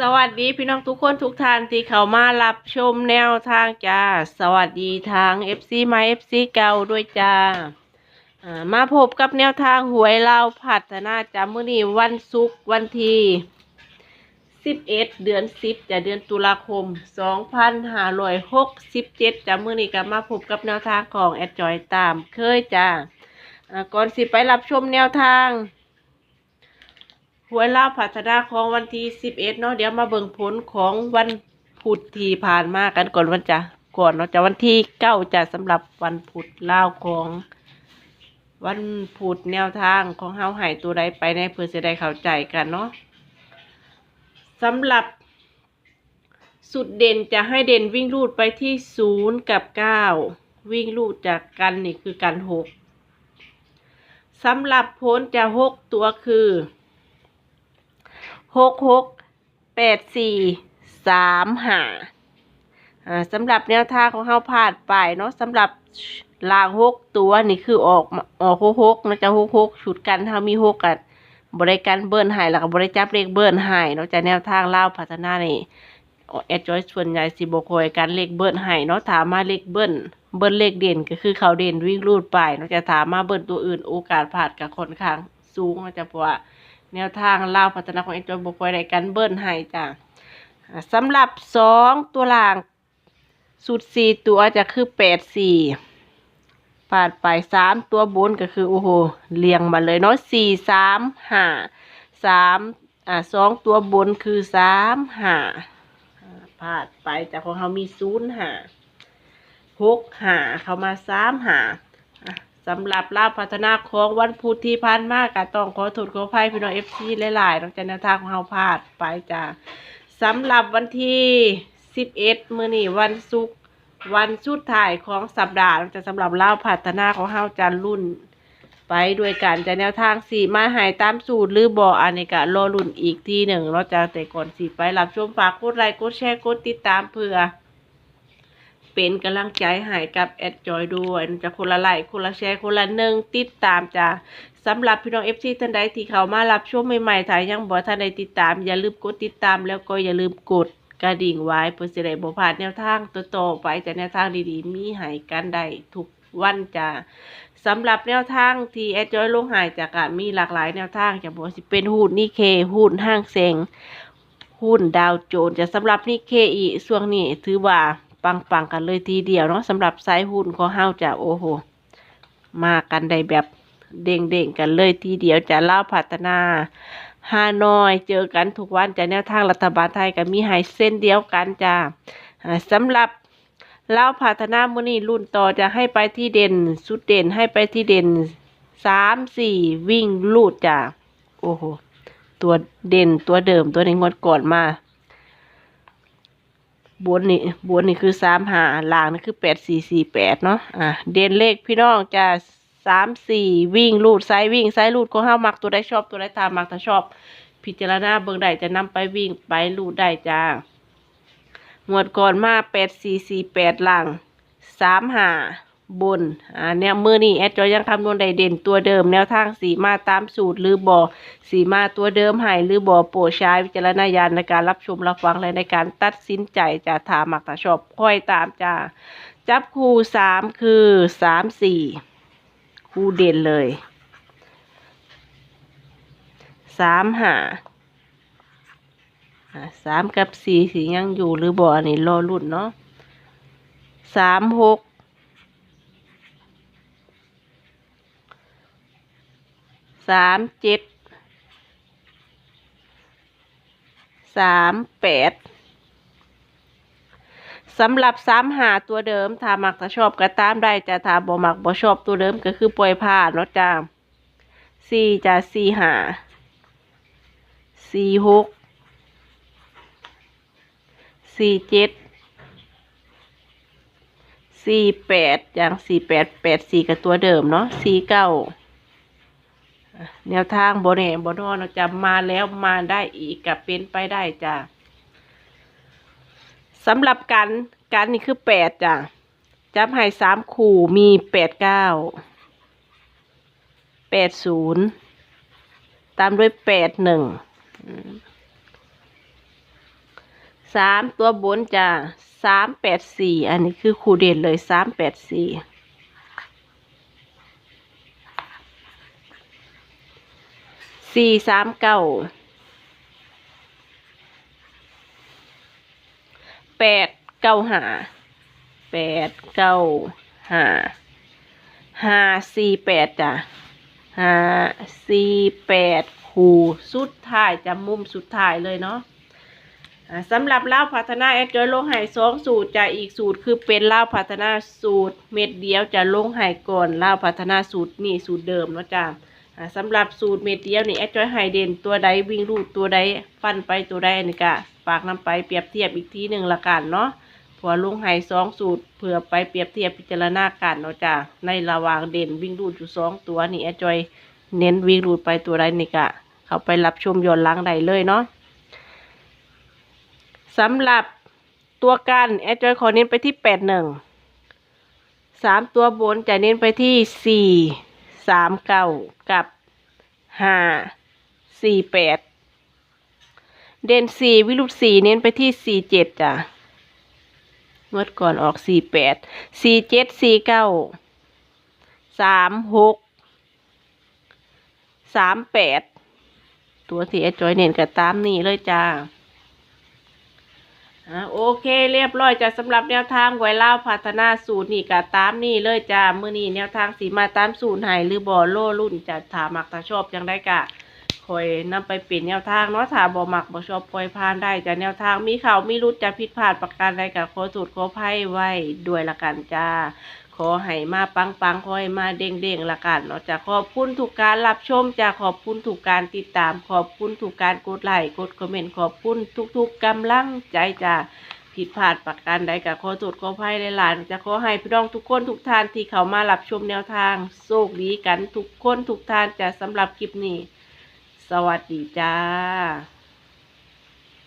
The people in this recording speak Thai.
สวัสดีพี่น้องทุกคนทุกท่านที่เข้ามารับชมแนวทางจ้า สวัสดีทาง FC มา FC เก่าด้วยจ้ามาพบกับแนวทางหวยเราวพัฒนาจ้ามื้อนี้วันศุกร์วันที่11 เดือน 10จะเดือนตุลาคม 2567จ้ะมื้อนี้ก็มาพบกับแนวทางของแอดจอยตามเคยจ้าก่อนสิไปรับชมแนวทาง หวยลาวพัฒนาของวันที่สิบเอ็ดเนาะเดี๋ยวมาเบิ่งผลของวันพุธที่ผ่านมากันก่อนวันจะก่อนเนาะจะวันที่เก้าจะสำหรับวันพุธลาวของวันพุธแนวทางของเฮาหายตัวใดไปในเพื่อจะได้เข้าใจกันเนาะสำหรับสุดเด่นจะให้เด่นวิ่งลูดไปที่ศูนย์กับเก้าวิ่งลูดจากกันนี่คือกันหกสำหรับผลจะหกตัวคือ หกหกแปดสี่สามห้าสำหรับแนวทางของเฮาพลาดไปเนาะสำหรับลางหกตัวนี่คือออกออกหกหกนะจ๊ะหกหกชุดกันเฮามีหกกันบริการเบิ้ลใหายแล้วก็บริจับเลขเบิ้ลใหายเนาะจากแนวทางเล่าพัฒนานี่แอดจอยส่วนใหญ่สิบคอยการเลขเบิ้ลใหายเนาะถามมาเลขเบิ้ลเบิ้ลเลขเด่นก็คือเขาเด่นวิ่งรูดไปเนาะจะถามมาเบิ้ลตัวอื่นโอกาสพลาดกับค่อนข้างสูงนะจ๊ะเพราะว่า แนวทางเล่าวพัฒนาของเอ็นจอยบุคอยได้กันเบิ้ลให้จ้ะอ่าสำหรับสองตัวล่างสุดสี่ตัวจะคือแปดสี่ผ่านไปสามตัวบนก็คือโอ้โหเรียงมาเลยเนาะสี่สามห้าสามอ่าสองตัวบนคือสามห้าอ่าผ่านไปจากของเขามีศูนย์ห้าหกห้าเขามาสามห้า สำหรับลาบพัฒนาของวันพุธที่ผ่านมากก็ต้องขอโทษขออภัยพี่น้องเอฟซีหลายๆนอกจากแนวทางของเราพลาดไปจ้าสำหรับวันที่สิบเอ็ดมื้อนี้วันศุกร์วันสุดท้ายของสัปดาห์จะสำหรับลาบพัฒนาของเราจะรุ่น ไปด้วยกันจะแนวทางสี่มาหายตามสูตรหรือบ่อันนี้ก็รอรุ่นอีกทีหนึ่งเราจะแต่ก่อนสิไปรับชมฝากกดไลค์กดแชร์กดติดตามเพื่อ เป็นกำลังใจให้กับแอดจอยด้วยจะคนละไลค์คนละแชร์คนละหนึ่งติดตามจ้ะสำหรับพี่น้องเอฟซีท่านใดที่เขามารับช่วงใหม่ๆถ้ายังบ่ท่านใดติดตาม อย่าลืมกดติดตามแล้วก็อย่าลืมกดกระดิ่งไว้เพื่อจะได้บ่พลาดแนวทางต่อๆไปจะแนวทางดีๆ มีให้กันได้ทุกวันจ้ะสำหรับแนวทางที่แอดจอยลงหายจากการมีหลากหลายแนวทางจะบอกสิเป็นหุ้นนิเคหุ้นห้างเซงหุ้นดาวโจนส์จะสำหรับนิเคอีช่วงนี้ถือว่า ปังๆกันเลยทีเดียวเนาะสำหรับสายหุ้นของเฮาจะโอ้โห มากันได้แบบเด้งๆกันเลยทีเดียวจะเล่าพัฒนาฮานอยเจอกันทุกวันจะแนวทางรัฐบาลไทยกับมีไฮเส้นเดียวกันจ้าสำหรับเล่าพัฒนามื้อนี้รุ่นต่อจะให้ไปที่เด่นสุดเด่นให้ไปที่เด่นสามสี่วิ่งลูดจ้าโอ้โหตัวเด่นตัวเดิมตัวในงวดก่อนมา บนนี่บนนี่คือสามหาล่างนี่คือแปดสี่สี่แปดเนาะอะเด่นเลขพี่น้องจะสามสี่วิ่งลูดซ้ายวิ่งซ้ายลูดก็ห้ามักตัวได้ชอบตัวได้ตามมักถ้าชอบ พิจารณาเบื้องใดจะนำไปวิ่งไปลูดได้จ้างวดก่อนมาแปดสี่สี่แปดล่างสามหา บน อ่าเนี่ยมือนี่แอดจอยยังคำนวณได้เด่นตัวเดิม แนวทางสีมาตามสูตรหรือบ่สีมาตัวเดิมให้หรือบ่โปรใช้วิจารณญาณในการรับชมรับฟังและในการตัดสินใจจะถามมักถ้าชอบค่อยตามจ้าจับคู่สามคือสามสี่คู่เด่นเลยสามหาอ่าสามกับสี่สียังอยู่หรือบ่อันนี้รอรุ่นเนาะสามหก สามเจ็ดสามแปดสำหรับสามหาตัวเดิมถ้ามักถ้าชอบก็ตามได้จะถ้าบ่มักบ่ชอบตัวเดิมก็คือปล่อยผ่านเนาะจ้าสี่จะสี่หาสี่หกสี่เจ็ดสี่แปดอย่างสี่แปดแปดสี่กับตัวเดิมเนาะสี่เก้า แนวทางบนแหนบนนอนจะมาแล้วมาได้อีกกับเป็นไปได้จ้ะสำหรับกันกันนี่คือแปดจ้ะจับให้สามขู่มีแปดเก้าแปดศูนย์ตามด้วยแปดหนึ่งสามตัวบนจ้ะสามแปดสี่อันนี้คือคู่เด่นเลยสามแปดสี่ สี่สามเก้าแปดเก้าห้าแปดเก้าห้าห้าสี่แปดจ้ะห้าสี่แปดคู่สุดท้ายจะมุมสุดท้ายเลยเนาะสำหรับเล่าวพัฒนาแอดจอยลงไห้สองสูตรจะอีกสูตรคือเป็นเล่าวพัฒนาสูตรเม็ดเดียวจะลงไห้ก่อนเล่าวพัฒนาสูตรนี่สูตรเดิมเนาะจ้าอ่า สำหรับสูตรเม็ดเดียวนี่แอดจอยไห้เดนตัวใดวิ่งรูดตัวใดฟันไปตัวใดนนี้กะฝากนำไปเปรียบเทียบอีกทีหนึ่งละกันเนาะผื่อลงไห้สองสูตรเผื่อไปเปรียบเทียบพิจารณากันเนาะจ้าในระหว่างเด่นวิ่งรูดอยู่สองตัวนี่แอดจอยเน้นวิ่งรูดไปตัวใดนี่กะเขาไปรับชมย้อนหลังได้เลยเนาะสำหรับตัวกันแอดจอยขอเน้นไปที่แปดหนึ่งสามตัวบนจะเน้นไปที่สี่ สามเก้ากับห้าสี่แปดเด่นสี่วิรุตสี่เน้นไปที่สี่เจ็ดจ้ะงวดก่อนออกสี่แปดสี่เจ็ดสี่เก้าสามหกสามแปดตัวที่แอดจอยเน้นกับตามนี้เลยจ้า อ่าโอเคเรียบร้อยจ้ะสำหรับแนวทางไวเล่าพัฒนาสูตรนี่ก็ตามนี่เลยจ้ามือนี่แนวทางสีมาตามสูตรให้หรือบ่โลรุ่นจะถามักถ้าชอบยังได้กะคอยนำไปเปลี่ยนแนวทางเนาะถ้าบ่มักบ่ชอบปล่อยผ่านได้จ้ะแนวทางมีข่าวมีรุดจะผิดพลาดประการใดก็ขอสูตรขอไพ่ไว้ด้วยละกันจ้า ขอให้มาปังปังๆขอให้มาเด้งเด้งๆละกันเนาะจะขอบคุณทุกการรับชมจะขอบคุณทุกการติดตาม ขอบคุณทุกการกดไลค์กดคอมเมนต์ขอบคุณทุก ๆกำลังใจจ้าผิดพลาดประการใดก็ขอโทษขออภัยหลายๆจะขอให้พี่น้องทุกคนทุกท่านที่เข้ามารับชมแนวทางโชคดีกันทุกคนทุกท่านจะสำหรับคลิปนี้ สวัสดีจ้า